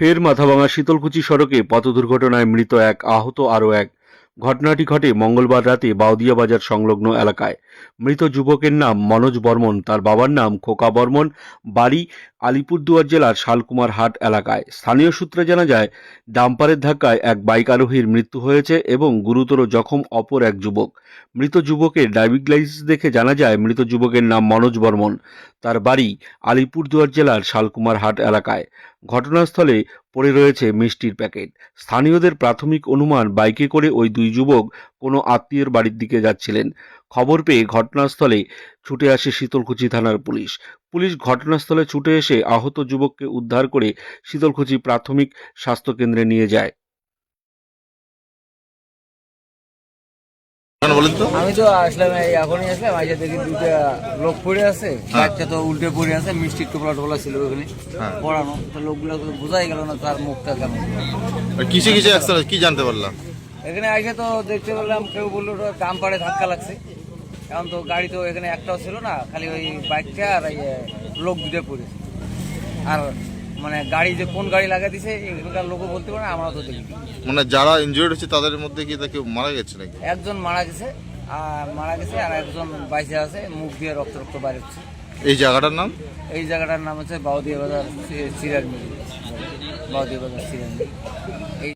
ফের মাথাভাঙা শীতলকুচি সড়কে পথ দুর্ঘটনায় মৃত এক আহত আরও এক। ঘটনাটি ঘটে মঙ্গলবার রাতে বাউদিয়া বাজার সংলগ্ন এলাকায়। মৃত যুবকের নাম মনোজ বর্মন, তার বাবার নাম খোকা বর্মন, বাড়ি আলিপুরদুয়ার জেলার শালকুমার হাট এলাকায়। স্থানীয় সূত্রে জানা যায় ডাম্পারের ধাক্কায় এক বাইক আরোহীর মৃত্যু হয়েছে এবং গুরুতর জখম অপর এক যুবক। মৃত যুবকের ড্রাইভিং লাইসেন্স দেখে জানা যায়, মৃত যুবকের নাম মনোজ বর্মন। তার বাড়ি আলিপুরদুয়ার জেলার শালকুমার হাট এলাকায়। ঘটনাস্থলে পড়ে রয়েছে মিষ্টির প্যাকেট। স্থানীয়দের প্রাথমিক অনুমান বাইকে করে ওই দুই যুবক কোনো আত্মীয়ের বাড়ির দিকে যাচ্ছিলেন। খবর পেয়ে ঘটনাস্থলে ছুটে আসে শীতলকুচি থানার পুলিশ। পুলিশ ঘটনাস্থলে ছুটে এসে আহত যুবককে উদ্ধার করে শীতলকুচি প্রাথমিক স্বাস্থ্যকেন্দ্রে নিয়ে যায়। আমি তো আসলাম এই এখনই আসলাম আইসা দেখি দুইটা লোক পড়ে আছে বাচ্চা তো উল্টে পড়ে আছে মিষ্টি টোপলা টোপলা ছিল ওখানে হ্যাঁ। পড়ানো। তো লোকগুলো বোঝাই গেল না তার মুখটা কেমন। আর কিসে কিসে কি জানতে পারলাম? এখানে আইসে তো দেখতে পেলাম কেউ বলল কাম পাড়ে ধাক্কা লাগছে। এখন তো গাড়ি তো এখানে একটাও ছিল না খালি ওই বাইকটা আর লোক দুটো পড়েছে আর মানে গাড়ি যে কোন গাড়ি লাগা দিছে এখানকার লোকও বলতে পারে না আমরাও তো দেখি। মানে যারা ইনজুর্ড হচ্ছে তাদের মধ্যে কি কেউ মারা গেছে নাকি? একজন মারা গেছে আর মারা গেছে আর একজন বাইসে আছে মুখ দিয়ে রক্ত রক্ত বাইরে হচ্ছে। এই জায়গাটার নাম? এই জায়গাটার নাম হচ্ছে বাউদিয়া বাজার সিরাজ মিল বাউদিয়া বাজার সিরাজ মিল